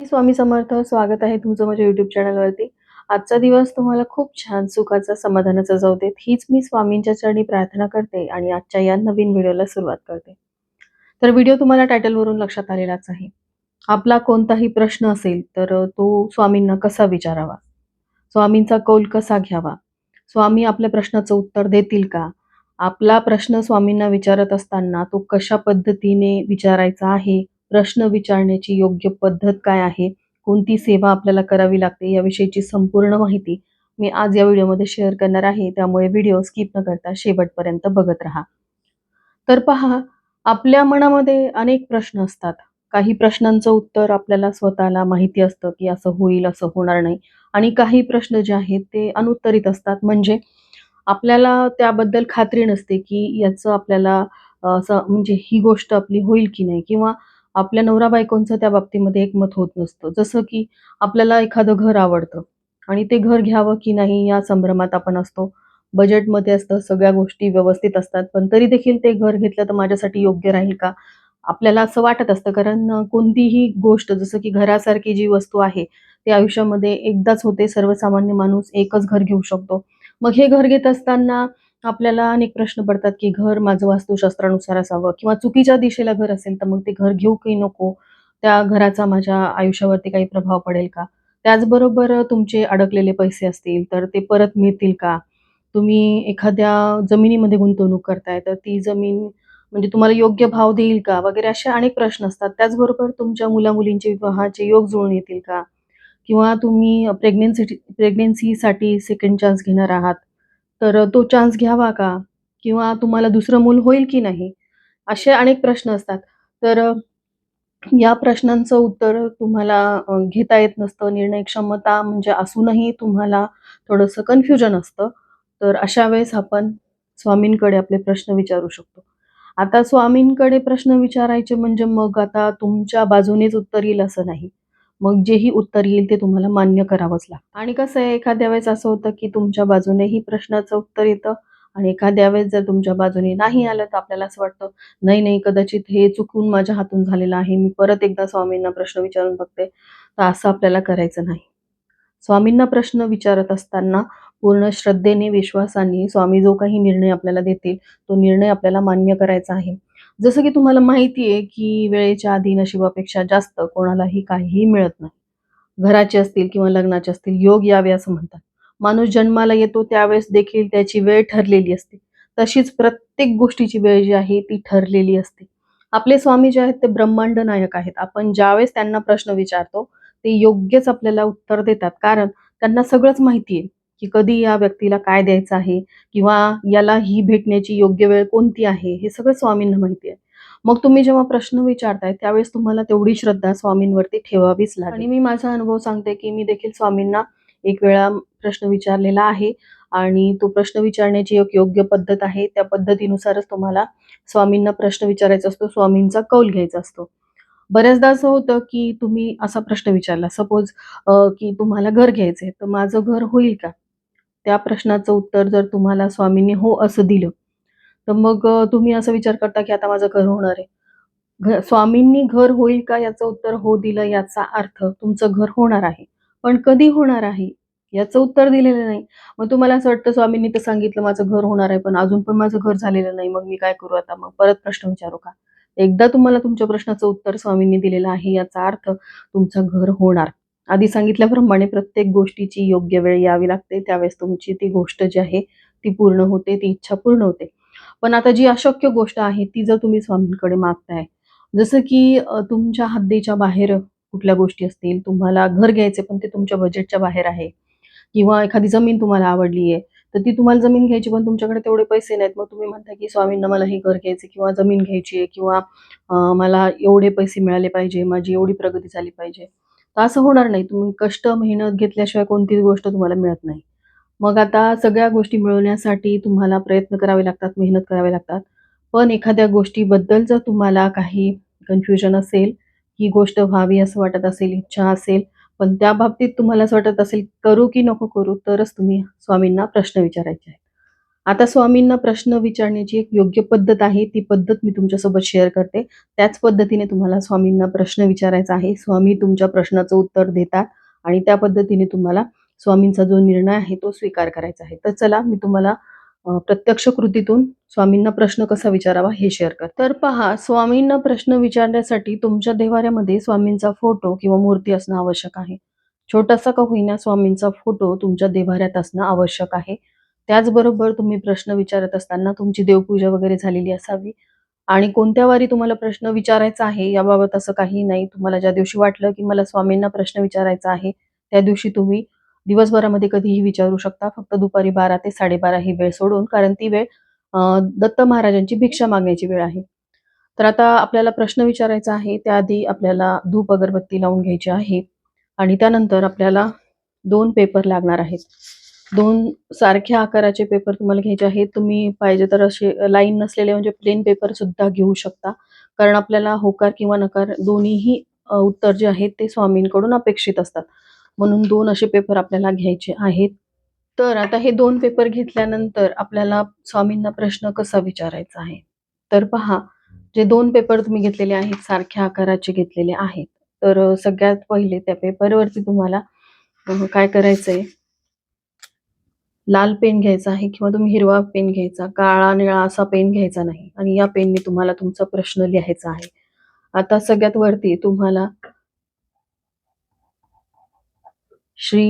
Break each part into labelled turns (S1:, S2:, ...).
S1: स्वामी समर्थ स्वागत आहे तुमचं माझ्या युट्यूब चॅनलवरती आजचा दिवस तुम्हाला खूप छान सुखाचा समाधानाचा जाऊ देत. हीच मी स्वामींच्या चरणी प्रार्थना करते आणि आजच्या या नवीन व्हिडिओला सुरुवात करते. तर व्हिडिओ तुम्हाला टायटलवरून लक्षात आलेलाच आहे. आपला कोणताही प्रश्न असेल तर तो स्वामींना कसा विचारावा? स्वामींचा कौल कसा घ्यावा? स्वामी आपल्या प्रश्नाचं उत्तर देतील का? आपला प्रश्न स्वामींना विचारत असताना तो कशा पद्धतीने विचारायचा आहे? प्रश्न विचारण्याची योग्य पद्धत काय आहे? कोणती सेवा आपल्याला करावी लागते? याविषयीची संपूर्ण माहिती मी आज या व्हिडिओमध्ये शेअर करणार आहे. त्यामुळे व्हिडिओ स्किप न करता शेवटपर्यंत बघत राहा. तर पहा आपल्या मनामध्ये अनेक प्रश्न असतात. काही प्रश्नांचं उत्तर आपल्याला स्वतःला माहिती असतं की असं होईल असं होणार नाही. आणि काही प्रश्न जे आहेत ते अनुत्तरित असतात. म्हणजे आपल्याला त्याबद्दल खात्री नसते की याचं आपल्याला असं म्हणजे ही गोष्ट आपली होईल की नाही. किंवा आपल्या नवरा बायकोंचं त्या बाबतीमध्ये एकमत होत नसतं. जसं की आपल्याला एखादं घर आवडतं आणि ते घर घ्यावं की नाही या संभ्रमात आपण असतो. बजेटमध्ये असतं सगळ्या गोष्टी व्यवस्थित असतात पण तरी देखील ते घर घेतलं तर माझ्यासाठी योग्य राहील का? आपल्याला असं वाटत असतं कारण कोणतीही गोष्ट जसं की घरासारखी जी वस्तू आहे ती आयुष्यामध्ये एकदाच होते सर्वसामान्य माणूस एकच घर घेऊ शकतो. मग हे घर घेत असताना आपल्याला अनेक प्रश्न पडतात की घर माझं वास्तुशास्त्रानुसार असावं किंवा चुकीच्या दिशेला घर असेल तर मग ते घर घेऊ की नको? त्या घराचा माझ्या आयुष्यावरती काही प्रभाव पडेल का? त्याचबरोबर तुमचे अडकलेले पैसे असतील तर ते परत मिळतील का? तुम्ही एखाद्या जमिनीमध्ये गुंतवणूक करताय तर ती जमीन म्हणजे तुम्हाला योग्य भाव देईल का? वगैरे असे अनेक प्रश्न असतात. त्याचबरोबर तुमच्या मुलामुलींचे विवाहाचे योग जुळून येतील का? किंवा तुम्ही प्रेग्नेन्सी प्रेग्नेन्सीसाठी सेकंड चान्स घेणार आहात? तर तो चान्स घ्यावा का? किंवा तुम्हाला दुसरं मूल होईल की नाही? असे अनेक प्रश्न असतात. तर या प्रश्नांचं उत्तर तुम्हाला घेता येत नसतं. निर्णय क्षमता म्हणजे असूनही तुम्हाला थोडंसं कन्फ्युजन असतं. तर अशा वेळेस आपण स्वामींकडे आपले प्रश्न विचारू शकतो. आता स्वामींकडे प्रश्न विचारायचे म्हणजे मग आता तुमच्या बाजूनेच उत्तर येईल असं नाही. मग जेही उत्तर येईल ते तुम्हाला मान्य करावंच लागतं. आणि कसं आहे एखाद्या वेळेस असं होतं की तुमच्या बाजूनेही प्रश्नाचं उत्तर येतं आणि एखाद्या वेळेस जर तुमच्या बाजूने नाही आलं तर आपल्याला असं वाटतं नाही नाही कदाचित हे चुकून माझ्या हातून झालेलं आहे मी परत एकदा स्वामींना प्रश्न विचारून बघते. तर असं आपल्याला करायचं नाही. स्वामींना प्रश्न विचारत असताना पूर्ण श्रद्धेने विश्वासाने स्वामी जो काही निर्णय आपल्याला देतील तो निर्णय आपल्याला मान्य करायचा आहे. जसं की तुम्हाला माहिती आहे की वेळेच्या आधी नशिबापेक्षा जास्त कोणालाही काहीही मिळत नाही. घराचे असतील किंवा लग्नाचे असतील योग यावे असं म्हणतात. माणूस जन्माला येतो त्यावेळेस देखील त्याची वेळ ठरलेली असते. तशीच प्रत्येक गोष्टीची वेळ जी आहे ती ठरलेली असते. आपले स्वामी जे आहेत ते ब्रह्मांड नायक आहेत. आपण ज्यावेळेस त्यांना प्रश्न विचारतो ते योग्यच आपल्याला उत्तर देतात. कारण त्यांना सगळंच माहिती आहे. की कधी या व्यक्तीला काय द्यायचं आहे किंवा याला ही भेटण्याची योग्य वेळ कोणती आहे हे सगळं स्वामींना माहिती आहे. मग तुम्ही जेव्हा प्रश्न विचारताय त्यावेळेस तुम्हाला तेवढी श्रद्धा स्वामींवरती ठेवावीच लागेल. आणि मी माझा अनुभव सांगते की मी देखील स्वामींना एक वेळा प्रश्न विचारलेला आहे आणि तो प्रश्न विचारण्याची एक योग्य पद्धत आहे. त्या पद्धतीनुसारच तुम्हाला स्वामींना प्रश्न विचारायचा असतो स्वामींचा कौल घ्यायचा असतो. बऱ्याचदा असं होतं की तुम्ही असा प्रश्न विचारला. सपोज की तुम्हाला घर घ्यायचंय तर माझं घर होईल का? त्या प्रश्नाचं उत्तर जर तुम्हाला स्वामींनी हो असं दिलं तर मग तुम्ही असा विचार करता की आता माझं घर होणार आहे घ स्वामींनी घर होईल का याचं उत्तर हो दिलं याचा अर्थ तुमचं घर होणार आहे. पण कधी होणार आहे? याचं उत्तर दिलेलं नाही. मग तुम्हाला असं वाटतं स्वामींनी तर सांगितलं माझं घर होणार आहे, पण अजून पण माझं घर झालेलं नाही. मग मी काय करू आता? मग परत प्रश्न विचारू का? एकदा तुम्हाला तुमच्या प्रश्नाचं उत्तर स्वामींनी दिलेलं आहे याचा अर्थ तुमचं घर होणार. आधी सांगितल्याप्रमाणे प्रत्येक गोष्टीची योग्य वेळ यावी लागते. त्यावेळेस तुमची ती गोष्ट जी आहे ती पूर्ण होते, ती इच्छा पूर्ण होते. पण आता जी अशक्य गोष्ट आहे ती जर तुम्ही स्वामींकडे मागताय जसं की तुमच्या हद्दीच्या बाहेर कुठल्या गोष्टी असतील, तुम्हाला घर घ्यायचे पण ते तुमच्या बजेटच्या बाहेर आहे किंवा एखादी जमीन तुम्हाला आवडली आहे, तर ती तुम्हाला जमीन घ्यायची पण तुमच्याकडे तेवढे पैसे नाहीत. मग तुम्ही म्हणता की स्वामींना मला हे घर घ्यायचं किंवा जमीन घ्यायची आहे किंवा मला एवढे पैसे मिळाले पाहिजे, माझी एवढी प्रगती झाली पाहिजे. तर असं होणार नाही. तुम्ही कष्ट, मेहनत घेतल्याशिवाय कोणतीच गोष्ट तुम्हाला मिळत नाही. मग आता सगळ्या गोष्टी मिळवण्यासाठी तुम्हाला प्रयत्न करावे लागतात, मेहनत करावे लागतात. पण एखाद्या गोष्टीबद्दल जर तुम्हाला काही कन्फ्युजन असेल, ही गोष्ट व्हावी असं वाटत असेल, इच्छा असेल, पण त्या बाबतीत तुम्हाला असं वाटत असेल, करू की नको करू, तरच तुम्ही स्वामींना प्रश्न विचारायचे आहेत. आता स्वामींना प्रश्न विचारण्याची एक योग्य पद्धत आहे. ती पद्धत मी तुमच्यासोबत शेअर करते. त्याच पद्धतीने तुम्हाला स्वामींना प्रश्न विचारायचा आहे. स्वामी तुमच्या प्रश्नाचं उत्तर देतात आणि त्या पद्धतीने तुम्हाला स्वामींचा जो निर्णय आहे तो स्वीकार करायचा आहे. तर चला मी तुम्हाला प्रत्यक्ष कृतीतून स्वामींना प्रश्न कसा विचारावा हे शेअर कर तर पहा स्वामींना प्रश्न विचारण्यासाठी तुमच्या देवाऱ्यामध्ये स्वामींचा फोटो किंवा मूर्ती असणं आवश्यक आहे. छोटासा का होईना स्वामींचा फोटो तुमच्या देवाऱ्यात असणं आवश्यक आहे. त्याचबरोबर तुम्ही प्रश्न विचारत असताना तुमची देवपूजा वगैरे झालेली असावी. आणि कोणत्या वारी तुम्हाला प्रश्न विचारायचा आहे याबाबत असं काही नाही. तुम्हाला ज्या दिवशी वाटलं की मला स्वामींना प्रश्न विचारायचा आहे त्या दिवशी तुम्ही दिवसभरामध्ये कधीही विचारू शकता. फक्त दुपारी बारा ते साडेबारा ही वेळ सोडून कारण ती वेळ दत्त महाराजांची भिक्षा मागण्याची वेळ आहे. तर आता आपल्याला प्रश्न विचारायचा आहे. त्याआधी आपल्याला धूप अगरबत्ती लावून घ्यायची आहे. आणि त्यानंतर आपल्याला दोन पेपर लागणार आहेत. दोन सारख्या आकाराचे पेपर तुम्हाला घ्यायचे आहेत तुम्ही पाहिजे तर असे लाईन नसलेले म्हणजे प्लेन पेपर सुद्धा घेऊ शकता. कारण आपल्याला होकार किंवा नकार दोन्हीही उत्तर जे आहेत ते स्वामींकडून अपेक्षित असतात. म्हणून दोन असे पेपर आपल्याला घ्यायचे आहेत. तर आता हे दोन पेपर घेतल्यानंतर आपल्याला स्वामींना प्रश्न कसा विचारायचा आहे? तर पहा जे दोन पेपर तुम्ही घेतलेले आहेत सारख्या आकाराचे घेतलेले आहेत. तर सगळ्यात पहिले त्या पेपरवरती तुम्हाला काय करायचंय? लाल पेन घ्यायचा आहे किंवा तुम्ही हिरवा पेन घ्यायचा काळा निळा असा पेन घ्यायचा नाही. आणि या पेनने तुम्हाला तुमचा प्रश्न लिहायचा आहे. आता सगळ्यात वरती तुम्हाला श्री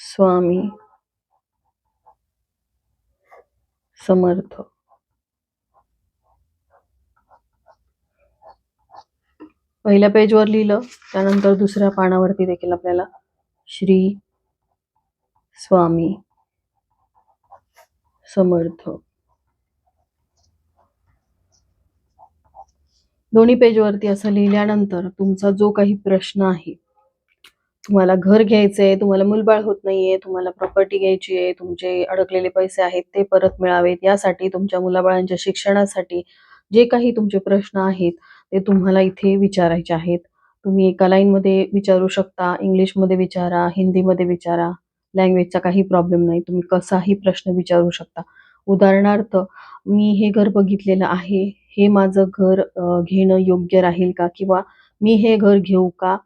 S1: स्वामी समर्थ. पहिल्या पेजवर लिहिलं त्यानंतर दुसऱ्या पानावरती देखील आपल्याला श्री स्वामी समर्थ. दोन्ही पेजवरती असं लिहिल्यानंतर तुमचा जो काही प्रश्न आहे तुम्हाला घर घ्यायचंय तुम्हाला मुलबाळ होत नाहीये तुम्हाला प्रॉपर्टी घ्यायची आहे तुमचे अडकलेले पैसे आहेत ते परत मिळावेत यासाठी तुमच्या मुलाबाळांच्या शिक्षणासाठी जे काही तुमचे प्रश्न आहेत ते तुम्हाला इथे विचारायचे आहेत. तुम्ही एका लाईनमध्ये विचारू शकता इंग्लिशमध्ये विचारा हिंदीमध्ये विचारा. लँग्वेजचा काही प्रॉब्लेम नाही. तुम्ही कसाही प्रश्न विचारू शकता. उदाहरणार्थ मी हे घर बघितलेलं आहे. हे माझं घर घेणं योग्य राहील का? किंवा मी हे घर घेऊ का?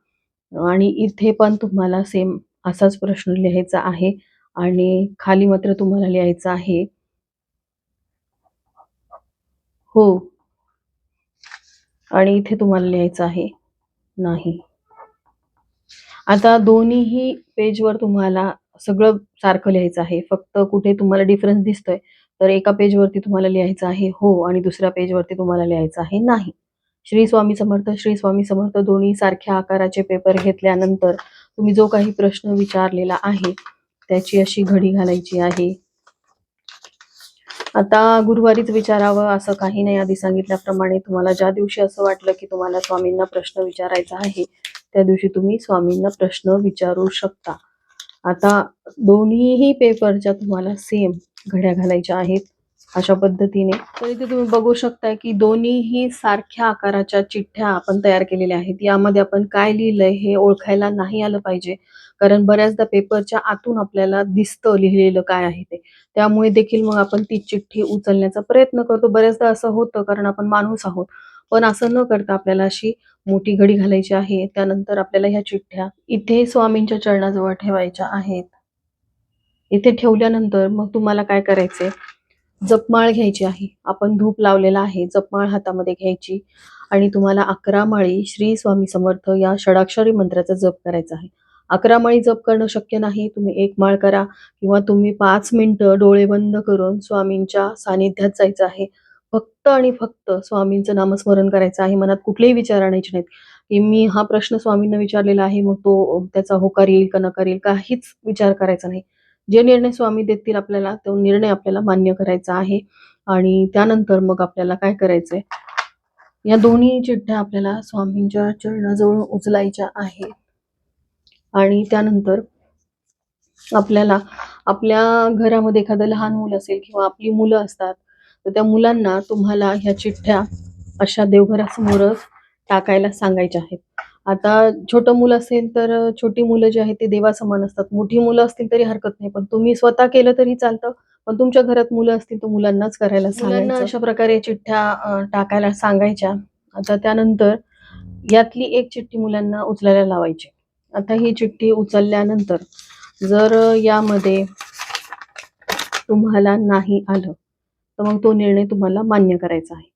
S1: आणि इथे पण तुम्हाला सेम असाच प्रश्न लिहायचा आहे आणि खाली मात्र तुम्हाला लिहायचं आहे. हो. आणि इथे तुम्हाला लिहायचं आहे. नाही. आता दोन्हीही पेजवर तुम्हाला सगळं सारखं लिहायचं आहे. फक्त कुठे तुम्हाला डिफरन्स दिसतोय तर एका पेजवरती तुम्हाला लिहायचं आहे हो आणि दुसऱ्या पेजवरती तुम्हाला लिहायचं आहे नाही. श्री स्वामी समर्थ श्री स्वामी समर्थ दोन्ही सारख्या आकाराचे पेपर घेतल्यानंतर तुम्ही जो काही प्रश्न विचारलेला आहे त्याची अशी घडी घालायची आहे. आता गुरुवारीच विचारावं असं काही नाही. आधी सांगितल्याप्रमाणे तुम्हाला ज्या दिवशी असं वाटलं की तुम्हाला स्वामींना प्रश्न विचारायचा आहे त्या दिवशी तुम्ही स्वामींना प्रश्न विचारू शकता. आता दोन्हीही पेपरच्या तुम्हाला सेम घड्या घालायच्या आहेत अशा पद्धतीने. तर इथे तुम्ही बघू शकताय की दोन्हीही सारख्या आकाराच्या चिठ्ठ्या आपण तयार केलेल्या आहेत. यामध्ये आपण काय लिहिलंय हे ओळखायला नाही आलं पाहिजे. कारण बऱ्याचदा पेपरच्या आतून आपल्याला दिसतं लिहिलेलं काय आहे ते. त्यामुळे देखील मग आपण ती चिठ्ठी उचलण्याचा प्रयत्न करतो. बऱ्याचदा असं होतं कारण आपण माणूस आहोत. पण असं न करता आपल्याला अशी मोठी घडी घालायची आहे. त्यानंतर आपल्याला ह्या चिठ्ठ्या इथे स्वामींच्या चरणाजवळ ठेवायच्या आहेत. इथे ठेवल्यानंतर मग तुम्हाला काय करायचंय? जपमाळ घ्यायची आहे. आपण धूप लावलेला आहे. जपमाळ हातामध्ये घ्यायची. आणि तुम्हाला अकरा माळी श्री स्वामी समर्थ या षडाक्षरी मंत्राचा जप करायचा आहे. अकरा माळी जप करणं शक्य नाही. तुम्ही एक माळ करा किंवा तुम्ही पाच मिनिटं डोळे बंद करून स्वामींच्या सानिध्यात जायचं आहे. फक्त आणि फक्त स्वामींचं नामस्मरण करायचं आहे मनात कुठलेही विचार आणायचे नाहीत. की मी हा प्रश्न स्वामींना विचारलेला आहे मग तो त्याचा होकार येईल का नकार येईल काहीच विचार करायचा नाही. जे निर्णय स्वामी देतील आपल्याला तो निर्णय आपल्याला मान्य करायचा आहे. आणि त्यानंतर मग आपल्याला काय करायचंय? या दोन्ही चिठ्ठ्या आपल्याला स्वामींच्या चरणाजवळ उचलायच्या आहे आणि त्यानंतर आपल्याला आपल्या घरामध्ये एखादं लहान मुलं असेल किंवा आपली मुलं असतात तर त्या मुलांना तुम्हाला ह्या चिठ्ठ्या अशा देवघरासमोरच टाकायला सांगायच्या आहेत आता छोटं मुलं असेल तर छोटी मुलं जी आहेत ते देवासमान असतात. मोठी मुलं असतील तरी हरकत नाही. पण तुम्ही स्वतः केलं तरी चालतं. पण तुमच्या घरात मुलं असतील तर मुलांनाच करायला सांगायचं. मुलांना अशा प्रकारे चिठ्ठ्या टाकायला सांगायच्या. आता त्यानंतर यातली एक चिठ्ठी मुलांना उचलायला लावायची. आता ही चिठ्ठी उचलल्यानंतर जर यामध्ये तुम्हाला नाही आलं, तर मग तो निर्णय तुम्हाला मान्य करायचा आहे.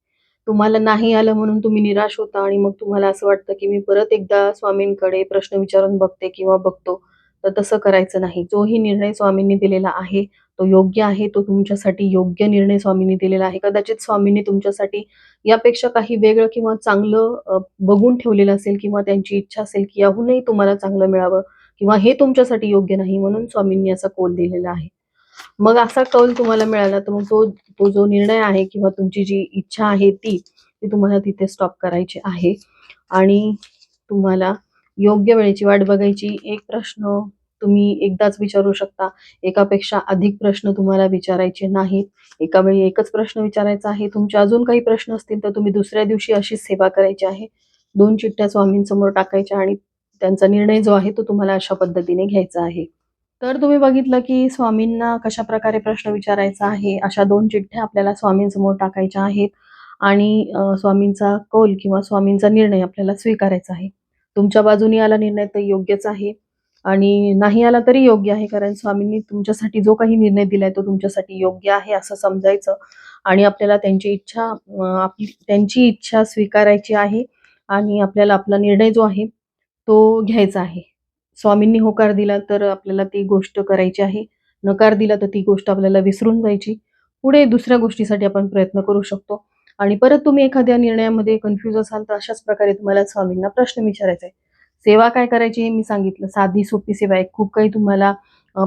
S1: तुम्हाला नाही आलं म्हणून तुम्ही निराश होता आणि मग तुम्हाला असं वाटतं, की मी परत एकदा स्वामींकडे प्रश्न विचारून बघते किंवा बघतो, तर तसं करायचं नाही. जोही निर्णय स्वामींनी दिलेला आहे, तो योग्य आहे. तो तुमच्यासाठी योग्य निर्णय स्वामींनी दिलेला आहे. कदाचित स्वामींनी तुमच्यासाठी यापेक्षा काही वेगळं किंवा चांगलं बघून ठेवलेलं असेल किंवा त्यांची इच्छा असेल, की याहूनही तुम्हाला चांगलं मिळावं किंवा हे तुमच्यासाठी योग्य नाही म्हणून स्वामींनी असा कोल दिलेला आहे. मग असा कौल तुम्हाला मिळाला, तर मग तो तो जो निर्णय आहे किंवा तुमची जी इच्छा आहे ती, ती तुम्हाला तिथे स्टॉप करायची आहे आणि तुम्हाला योग्य वेळेची वाट बघायची. एक प्रश्न तुम्ही एकदाच विचारू शकता. एकापेक्षा अधिक प्रश्न तुम्हाला विचारायचे नाहीत. एका वेळी एकच प्रश्न विचारायचा आहे. तुमचे अजून काही प्रश्न असतील तर तुम्ही दुसऱ्या दिवशी अशीच सेवा करायची आहे. दोन चिठ्ठ्या स्वामींसमोर टाकायच्या आणि त्यांचा निर्णय जो आहे तो तुम्हाला अशा पद्धतीने घ्यायचा आहे. तर तुम्ही बघितलं, की स्वामींना कशा प्रकारे प्रश्न विचारायचा आहे. अशा दोन चिठ्ठ्या आपल्याला स्वामींसमोर टाकायच्या आहेत आणि स्वामींचा कौल किंवा स्वामींचा निर्णय आपल्याला स्वीकारायचा आहे. तुमच्या बाजूने आला निर्णय तर योग्यच आहे आणि नाही आला तरी योग्य आहे. कारण स्वामींनी तुमच्यासाठी जो काही निर्णय दिलाय तो तुमच्यासाठी योग्य आहे असं समजायचं आणि आपल्याला त्यांची इच्छा आपली त्यांची इच्छा स्वीकारायची आहे आणि आपल्याला आपला निर्णय जो आहे तो घ्यायचा आहे. स्वामींनी होकार दिला तर आपल्याला ती गोष्ट करायची आहे. नकार दिला तर ती गोष्ट आपल्याला विसरून जायची. पुढे दुसऱ्या गोष्टीसाठी आपण प्रयत्न करू शकतो आणि परत तुम्ही एखाद्या निर्णयामध्ये कन्फ्यूज असाल तर अशाच प्रकारे तुम्हाला स्वामींना प्रश्न विचारायचा आहे. सेवा काय करायची हे मी सांगितलं. साधी सोपी सेवा आहे. खूप काही तुम्हाला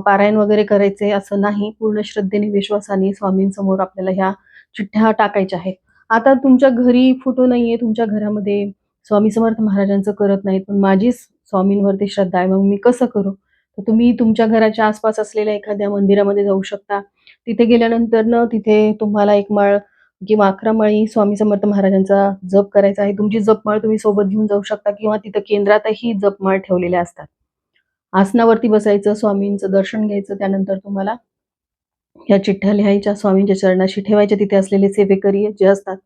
S1: पारायण वगैरे करायचंय असं नाही. पूर्ण श्रद्धेने, विश्वासाने स्वामींसमोर आपल्याला ह्या चिठ्ठ्या टाकायच्या आहेत. आता तुमच्या घरी फोटो नाहीये, तुमच्या घरामध्ये स्वामी समर्थ महाराजांचं करत नाहीत, पण माझी स्वामींवरती श्रद्धा आहे. मग मी कसं करू? तर तुम्ही तुमच्या घराच्या आसपास असलेल्या एखाद्या मंदिरामध्ये जाऊ शकता. तिथे गेल्यानंतर ना तिथे तुम्हाला एक माळ किंवा 11 माळी स्वामी समर्थ महाराजांचा जप करायचा आहे. तुमची जपमाळ तुम्ही सोबत घेऊन जाऊ शकता किंवा तिथं केंद्रातही जपमाळ ठेवलेल्या असतात. आसनावरती बसायचं, स्वामींचं दर्शन घ्यायचं. त्यानंतर तुम्हाला या चिठ्ठ्या लिहायच्या, स्वामींच्या चरणाशी ठेवायच्या. तिथे असलेले सेवेकरी जे असतात,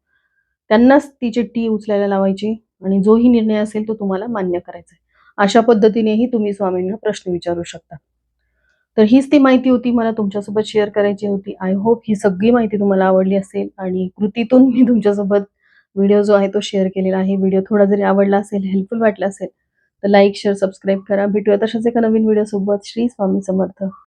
S1: त्यांनाच ती चिठ्ठी उचलायला लावायची आणि जोही निर्णय असेल तो तुम्हाला मान्य करायचा आहे. अशा पद्धतीनेही तुम्ही स्वामींना प्रश्न विचारू शकता. तर हीच ती माहिती होती मला तुमच्यासोबत शेअर करायची होती. आय होप ही सगळी माहिती तुम्हाला आवडली असेल आणि कृतीतून मी तुमच्यासोबत व्हिडिओ जो आहे तो शेअर केलेला आहे. व्हिडिओ थोडा जरी आवडला असेल, हेल्पफुल वाटला असेल, तर लाईक, शेअर, सबस्क्राईब करा. भेटूया तशाच एका नवीन व्हिडिओसोबत. श्री स्वामी समर्थ.